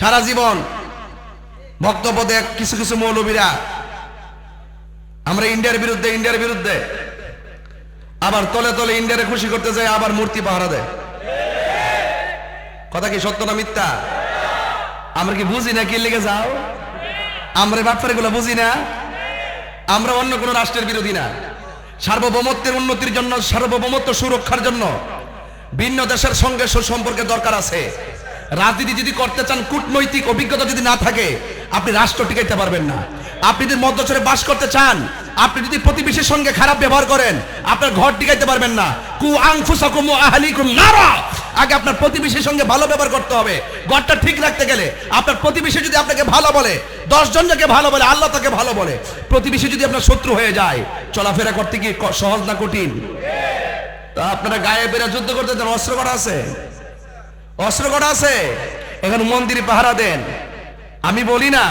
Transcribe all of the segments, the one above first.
সারা জীবন দেয় কিছু কিছু মৌলবীরা। আমরা ইন্ডিয়ার বিরুদ্ধে ইন্ডিয়ার বিরুদ্ধে। আবার তলে তলে ইন্ডিয়ারে খুশি করতে যায়, আবার মূর্তি পাহারা দেয়। কথা কি সত্য না মিথ্যা? আমরা কি বুঝি না কি লেগে যাও? আমরা ব্যাপারে গুলো বুঝি না। আমরা অন্য কোন রাষ্ট্রের বিরোধী না। সার্বভৌমত্বের উন্নতির জন্য, সার্বভৌমত্ব সুরক্ষার জন্য ভিন্ন দেশের সঙ্গে সুসম্পর্কের দরকার আছে। রাজনীতি যদি করতে চান, কূটনৈতিক অভিজ্ঞতা যদি না থাকে, আপনি রাষ্ট্র টিকাইতে পারবেন না। আপনি যদি মধ্যচরে বাস করতে চান, আপনি যদি প্রতিবেশীর সঙ্গে খারাপ ব্যবহার করেন, আপনার ঘর টিকাইতে পারবেন না। কু আগে আপনার প্রতিবেশীর সঙ্গে ভালো ব্যবহার করতে হবে। ঘরটা ঠিক রাখতে গেলে আপনার প্রতিবেশী যদি আপনাকে ভালো বলে দশ জন যাকে ভালো বলে, আল্লাহ তাকে ভালো বলে, প্রতিবেশী যদি আপনার শত্রু হয়ে যায়, চলাফেরা করতে কি সহজ না কঠিন? তা আপনারা গায়ে বেরা যুদ্ধ করতে অস্ত্র করা আছে? অস্ত্র করা আছে? এখন মন্দির পাহারা দেন। আমি বলি না,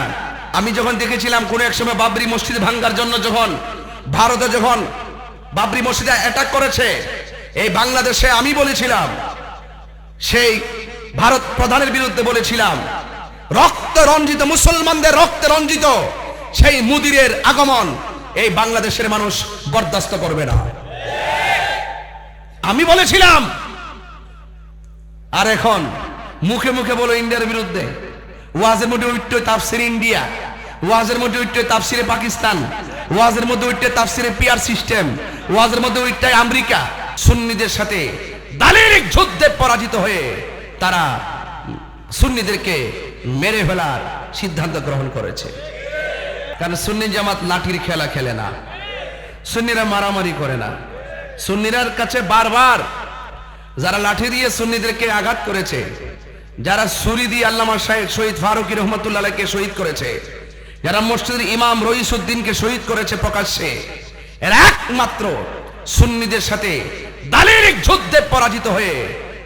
আমি যখন দেখেছিলাম কোন এক সময় বাবরি মসজিদ ভাঙ্গার জন্য যখন ভারতে যখন বাবরি মসজিদে অ্যাটাক করেছে, এই বাংলাদেশে আমি বলেছিলাম, সেই ভারত প্রধানের বিরুদ্ধে বলেছিলাম, রক্ত রঞ্জিত, মুসলমানদের রক্তে রঞ্জিত সেই মুদিরের আগমন এই বাংলাদেশের মানুষ বরদাস্ত করবে না। আমি বলেছিলাম আর এখন মুখে মুখে বলো ইন্ডিয়ার বিরুদ্ধে। ওয়াজের মধ্যে উঠতে তাফসির ইন্ডিয়া। ওয়াজের মধ্যে উঠতে তাফসিরে পাকিস্তান। ওয়াজের মধ্যে উঠতে তাফসিরে পিয়ার সিস্টেম। ওয়াজের মধ্যে উঠতে আমেরিকা। সুন্নিদের সাথে দালিলিক যুদ্ধে পরাজিত হয়ে তারা সুন্নিদেরকে মেরে ফেলার সিদ্ধান্ত গ্রহণ করেছে। কারণ সুন্নি জামাত লাঠির খেলা খেলে না। সুন্নিরা মারামারি করে না। সুন্নিরার কাছে বারবার যারা লাঠি দিয়ে সুন্নিদেরকে আঘাত করেছে, যারা ছুরি দিয়ে আল্লামা শাহেদ শহীদ ফারুকি রহমতুল্লাহকে শহীদ করেছে, যারা মসজিদের ইমাম রইসুদ্দিনকে শহীদ করেছে প্রকাশ্যে, এরা একমাত্র সুন্নিদের সাথে দালিলিক যুদ্ধে পরাজিত হয়ে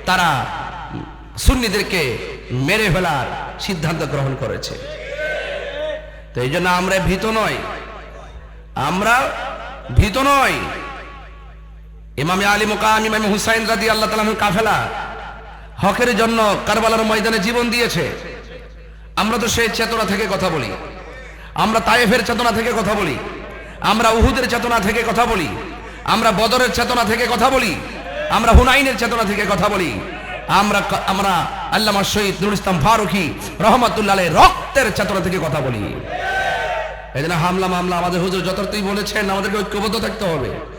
তারা সুন্নিদেরকে মেরে ফেলার সিদ্ধান্ত গ্রহণ করেছে। তো এই জন্য আমরা ভীত নয় আমরা ভীত নয় ইমামে আলী মুকাম, ইমাম হুসাইন রাদি আল্লাহ তালাহ কাফেলা হকের জন্য কারবালার ময়দানে জীবন দিয়েছে। আমরা তো সেই চেতনা থেকে কথা বলি। আমরা তায়েফের চেতনা থেকে কথা বলি। আমরা উহুদের চেতনা থেকে কথা বলি। আমরা বদরের চেতনা থেকে কথা বলি। আমরা হুনাইনের চেতনা থেকে কথা বলি। আমরা আমরা আল্লামা শহীদ নুর ইসলাম ফারুকি রহমতুল্লাহ রক্তের চেতনা থেকে কথা বলি। এই জন্য হামলা মামলা আমাদের হুজুর যথার্থই বলেছেন, আমাদেরকে ঐক্যবদ্ধ থাকতে হবে।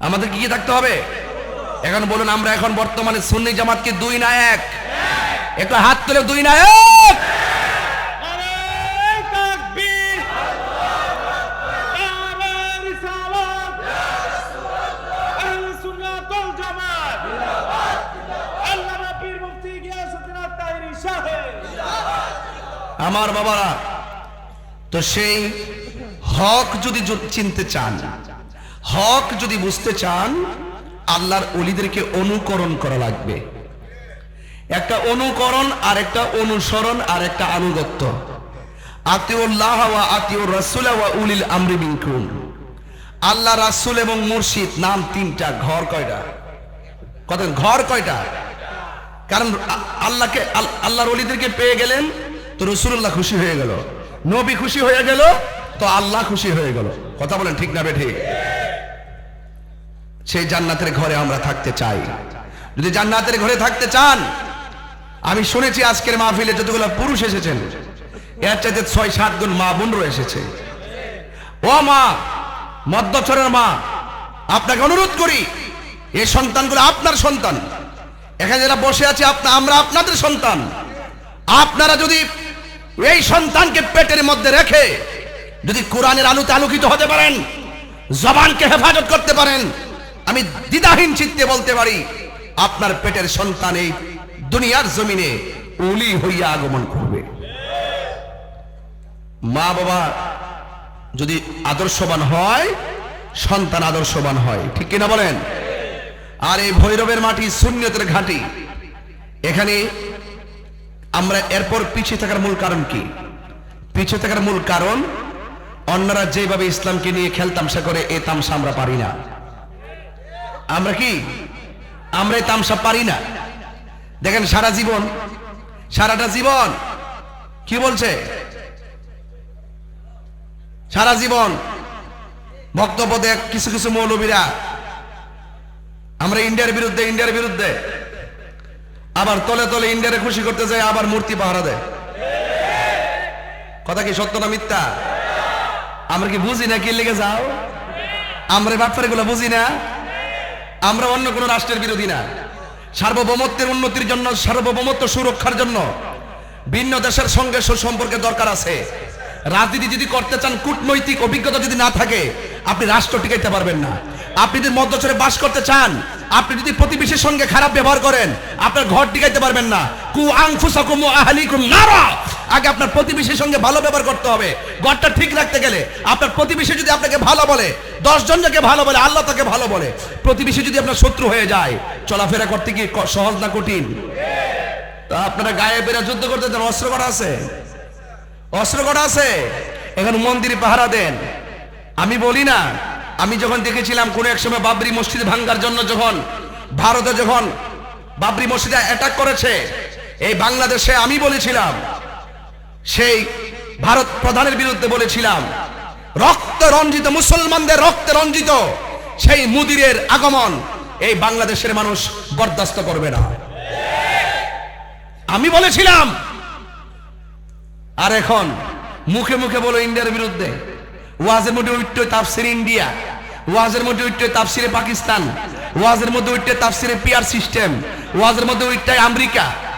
আমাদের কি থাকতে হবে? এখন বলুন, আমরা এখন বর্তমানে সুন্নি জামাত কি দুই না এক? একটু হাত তুলে দুই না এক! আমার বাবারা, তো সেই হক যদি চিনতে চান হক যদি বুঝতে চান, আল্লাহর অলিদেরকে অনুকরণ করা লাগবে। একটা অনুকরণ, আর একটা অনুসরণ, আর একটা আনুগত্য। আতিউল্লাহ ওয়া আতিউর রাসূল ওয়া উলিল আল্লাহ রাসূল এবং মুর্শিদ নাম তিনটা। ঘর কয়টা? কত ঘর কয়টা? কারণ আল্লাহকে আল- আল্লাহর অলিদেরকে পেয়ে গেলেন, তো রসুল্লাহ খুশি হয়ে গেল। নবী খুশি হয়ে গেল, তো আল্লাহ খুশি হয়ে গেল। কথা বলেন ঠিক না বে ঠিক? সেই জান্নাতের ঘরে আমরা থাকতে চাই। যদি জান্নাতের ঘরে থাকতে চান, আমি শুনেছি আজকের মাহফিলে যতগুলো পুরুষ এসেছেন, এর চাইতে ছয় সাত গুণ মা বোনরও এসেছে। ও মা মদ্যচরের মা, আপনাকে অনুরোধ করি, এই সন্তানগুলো আপনার সন্তান। এখানে যারা বসে আছে, আপনা, আমরা আপনাদের সন্তান। আপনারা যদি এই সন্তানকে পেটের মধ্যে রেখে যদি কোরআনের আলোতে আলোকিত হতে পারেন, জবানকে হেফাজত করতে পারেন আমি দ্বিধাহীন চিত্তে বলতে পারি, আপনার পেটের সন্তান এই দুনিয়ার জমিনে উলি হইয়া আগমন করবে। মা বাবা যদি আদর্শবান হয়, সন্তান আদর্শবান হয়, ঠিক কিনা বলেন? আর এই ভৈরবের মাটি শূন্যতের ঘাঁটি। এখানে আমরা এরপর পিছিয়ে থাকার মূল কারণ কি? পিছিয়ে থাকার মূল কারণ, অন্যরা যেভাবে ইসলামকে নিয়ে খেলতামশা করে, এ তামসা আমরা পারি না। আমরা কি? আমরা তামসা পারি না। দেখেন, সারা জীবন, সারাটা জীবন, কি বলছে? সারা জীবন বক্তব্য দেয় কিছু কিছু মৌলবীরা। আমরা ইন্ডিয়ার বিরুদ্ধে ইন্ডিয়ার বিরুদ্ধে। আবার তলে তলে ইন্ডিয়ারে খুশি করতে যায়, আবার মূর্তি পাহারা দেয়। কথা কি সত্য না মিথ্যা? আমরা কি বুঝি না কি লেগে যাও? আমরা ব্যাপারে গুলো বুঝি না? আমরা অন্য কোন রাষ্ট্রের বিরোধী না। সার্বভৌমত্বের উন্নতির জন্য, সার্বভৌমত্ব সুরক্ষার জন্য ভিন্ন দেশের সঙ্গে সুসম্পর্কের দরকার আছে। রাজনীতি যদি করতে চান, কূটনৈতিক অভিজ্ঞতা যদি না থাকে, আপনি রাষ্ট্র টিকাইতে পারবেন না। আপনি যদি মধ্যচরে বাস করতে চান, আপনি যদি প্রতিবেশীর সঙ্গে খারাপ ব্যবহার করেন, আপনার ঘর টিকাইতে পারবেন না। কু আংফুসাকুম আহলিকুম নারা! আগে আপনার প্রতিবেশীর সঙ্গে ভালো ব্যবহার করতে হবে। ঘরটা ঠিক রাখতে গেলে আপনার প্রতিবেশী যদি আপনাকে ভালো বলে, দশ জন যাকে ভালো বলে, আল্লাহ তাকে ভালো বলে, প্রতিবেশী যদি আপনার শত্রু হয়ে যায়, চলাফেরা করতে কি সহজ না কঠিন? তা আপনারা গায়ে বেড়ে যুদ্ধ করতে দেন, অস্ত্র করা আছে? অস্ত্র করা আছে? এখন মন্দিরে পাহারা দেন। আমি বলি না, আমি যখন দেখেছিলাম কোন এক সময় বাবরি মসজিদ ভাঙ্গার জন্য যখন, ভারতে যখন বাবরি মসজিদে অ্যাটাক করেছে, এই বাংলাদেশে আমি বলেছিলাম সেই ভারত প্রধানের বিরুদ্ধে বলেছিলাম, রক্ত রঞ্জিত, মুসলমানদের রক্তে রঞ্জিত সেই মুদিরের আগমন এই বাংলাদেশের মানুষ বরদাস্ত করবে না। আমি বলেছিলাম, আর এখন মুখে মুখে বলো ইন্ডিয়ার বিরুদ্ধে, ওয়াজের মধ্যে উঠতে তাফসির ইন্ডিয়া, ওয়াজের মধ্যে উঠতে তাফসিরে পাকিস্তান, ওয়াজের মধ্যে উঠতে তাফসিরে পিয়ার সিস্টেম, ওয়াজের মধ্যে উঠতে আমেরিকা